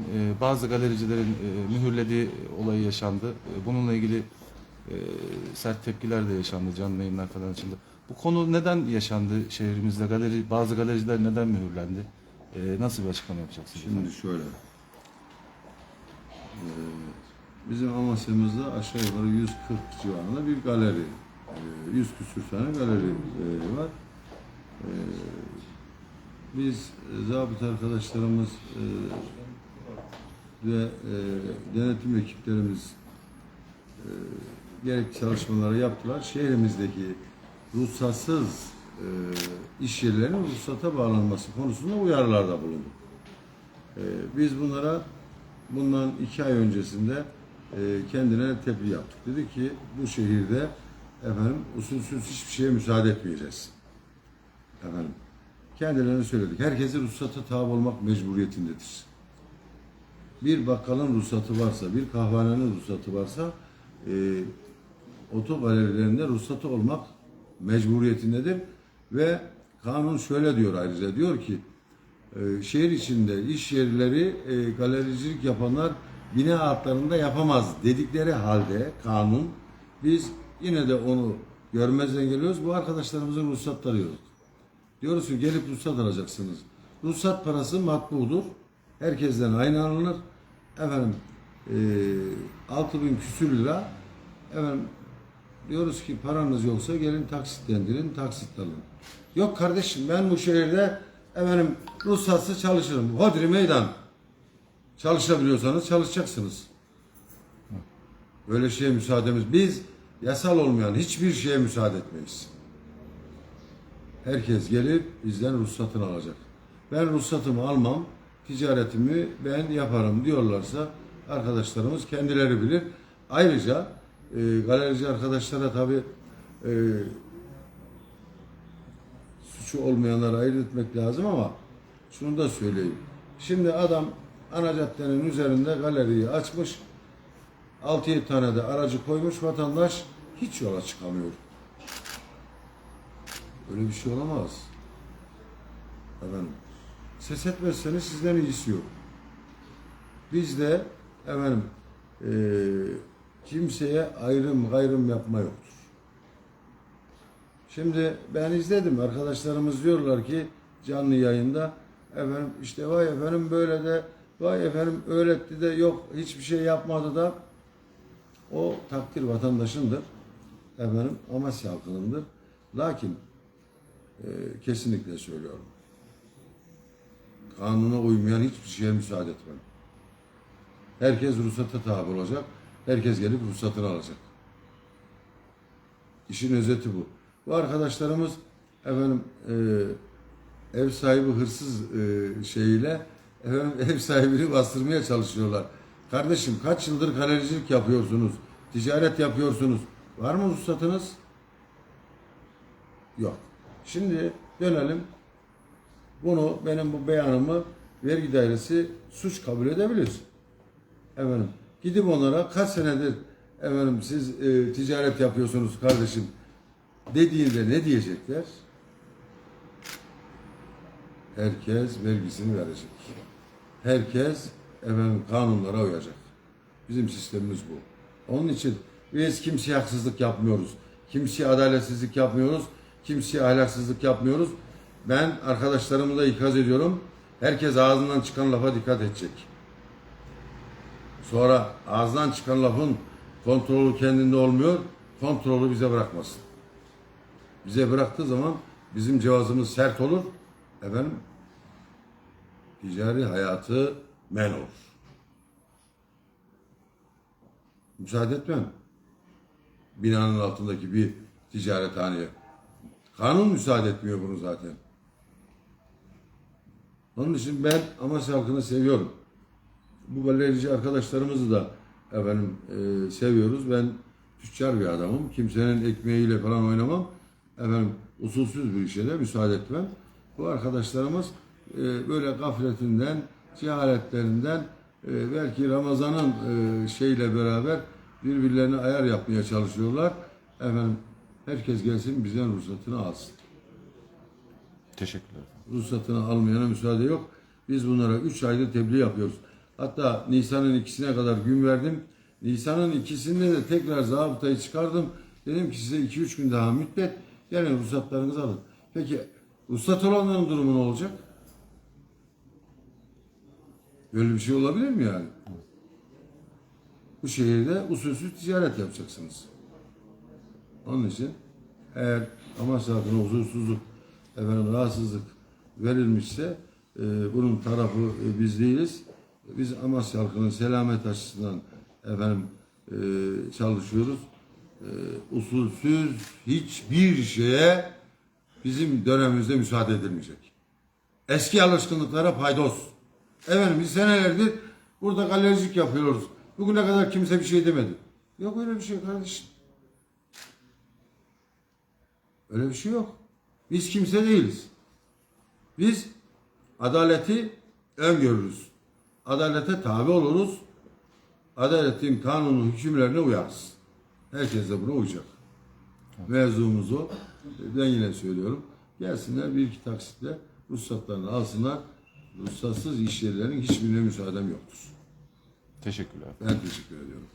Ee, Bazı galericilerin e, mühürlediği olayı yaşandı. E, Bununla ilgili e, sert tepkiler de yaşandı. Canlı yayınlar falan açıldı. Bu konu neden yaşandı şehrimizde? Galeri, bazı galericiler neden mühürlendi? E, Nasıl bir açıklama yapacaksınız? Şimdi şöyle. Ee, bizim Amasya'mızda aşağı yukarı 140 civarında bir galeri. ee, 100 küsür tane galeri ee, var. Ee, biz e, zabıt arkadaşlarımız e, ve e, denetim ekiplerimiz e, gerekli çalışmaları yaptılar. Şehrimizdeki ruhsatsız e, iş yerlerinin ruhsata bağlanması konusunda uyarılarda bulunduk. Ee, Biz bunlara bundan iki ay öncesinde e, kendine tebliğ yaptık. Dedi ki bu şehirde efendim usulsüz hiçbir şeye müsaade etmeyeceğiz. Efendim kendilerine söyledik. Herkesin ruhsata tabi olmak mecburiyetindedir. Bir bakkalın ruhsatı varsa, bir kahvehanenin ruhsatı varsa e, otogalerilerinde ruhsatı olmak mecburiyetindedir ve kanun şöyle diyor ayrıca diyor ki e, şehir içinde iş yerleri e, galericilik yapanlar bina altlarında yapamaz dedikleri halde kanun biz yine de onu görmezden geliyoruz. Bu arkadaşlarımızın ruhsatları yok. Diyoruz ki gelip ruhsat alacaksınız. Ruhsat parası matbudur. Herkesten aynı alınır. Efendim e, 6000 küsür lira efendim diyoruz ki paranız yoksa gelin taksitlendirin, taksit alın. Yok kardeşim ben bu şehirde efendim ruhsatsız çalışırım. Hodri meydan. Çalışabiliyorsanız çalışacaksınız. Böyle şeye müsaademiz. Biz yasal olmayan hiçbir şeye müsaade etmeyiz. Herkes gelip bizden ruhsatını alacak. Ben ruhsatımı almam, ticaretimi ben yaparım diyorlarsa arkadaşlarımız kendileri bilir. Ayrıca e, galerici arkadaşlara tabi e, suçu olmayanları ayırt etmek lazım ama şunu da söyleyeyim. Şimdi adam ana caddenin üzerinde galeriyi açmış. 6-7 tane de aracı koymuş vatandaş hiç yola çıkamıyor. Öyle bir şey olamaz. Efendim. Ses etmezseniz sizden iyisi yok. Bizde efendim eee kimseye ayrım gayrım yapma yoktur. Şimdi ben izledim. Arkadaşlarımız diyorlar ki canlı yayında efendim işte vay efendim böyle de vay efendim öğretti de yok hiçbir şey yapmadı da o takdir vatandaşındır. Efendim Amasya halkınındır. Lakin e, kesinlikle söylüyorum. Kanuna uymayan hiçbir şeye müsaade etmem. Herkes ruhsata tabi olacak. Herkes gelip ruhsatını alacak. İşin özeti bu. Bu arkadaşlarımız efendim e, ev sahibi hırsız e, şeyiyle efendim ev sahibini bastırmaya çalışıyorlar. Kardeşim kaç yıldır galericilik yapıyorsunuz? Ticaret yapıyorsunuz. Var mı ruhsatınız? Yok. Şimdi dönelim. Bunu benim bu beyanımı vergi dairesi suç kabul edebilir. Efendim gidip onlara kaç senedir efendim siz e, ticaret yapıyorsunuz kardeşim dediğinde ne diyecekler? Herkes vergisini verecek. Herkes efendim kanunlara uyacak. Bizim sistemimiz bu. Onun için biz kimseye haksızlık yapmıyoruz. Kimseye adaletsizlik yapmıyoruz. Kimseye ahlaksızlık yapmıyoruz. Ben arkadaşlarımı da ikaz ediyorum. Herkes ağzından çıkan lafa dikkat edecek. Sonra ağzından çıkan lafın kontrolü kendinde olmuyor. Kontrolü bize bırakmasın. Bize bıraktığı zaman bizim cevazımız sert olur. Efendim ticari hayatı men olur. Müsaade etmem. Binanın altındaki bir ticarethaneye. Kanun müsaade etmiyor bunu zaten. Onun için ben Amasya halkını seviyorum. Bu galerici arkadaşlarımızı da efendim e, seviyoruz. Ben tüccar bir adamım. Kimsenin ekmeğiyle falan oynamam. Efendim usulsüz bir işe de müsaade etmem. Bu arkadaşlarımız e, böyle gafletinden, cehaletlerinden e, belki Ramazan'ın e, şeyle beraber birbirlerine ayar yapmaya çalışıyorlar. Efendim herkes gelsin bizden ruhsatını alsın. Teşekkürler. Ruhsatını almayana müsaade yok. Biz bunlara 3 aydır tebliğ yapıyoruz. Hatta Nisan'ın ikisine kadar gün verdim. Nisan'ın ikisinde de tekrar zabıtayı çıkardım. Dedim ki size 2-3 gün daha müddet. Yani ruhsatlarınızı alın. Peki ruhsat olanların durumu ne olacak? Böyle bir şey olabilir mi yani? Bu şehirde usulsüz ticaret yapacaksınız. Onun için eğer Amasya halkına huzursuzluk, efendim rahatsızlık verilmişse e, bunun tarafı e, biz değiliz. Biz Amasya halkının selamet açısından efendim e, çalışıyoruz. E, usulsüz hiçbir şeye bizim dönemimizde müsaade edilmeyecek. Eski alışkanlıklara paydos. Efendim biz senelerdir burada galericilik yapıyoruz. Bugüne kadar kimse bir şey demedi. Yok öyle bir şey kardeşim. Öyle bir şey yok. Biz kimse değiliz. Biz adaleti öngörürüz. Adalete tabi oluruz. Adaletin kanunu hükümlerine uyarız. Herkes de buna uyacak. Mevzumuz o. Ben yine söylüyorum. Gelsinler bir iki taksitle ruhsatlarını alsınlar. Ruhsatsız iş yerlerinin hiçbirine müsaadem yoktur. Teşekkürler. Ben teşekkür ediyorum.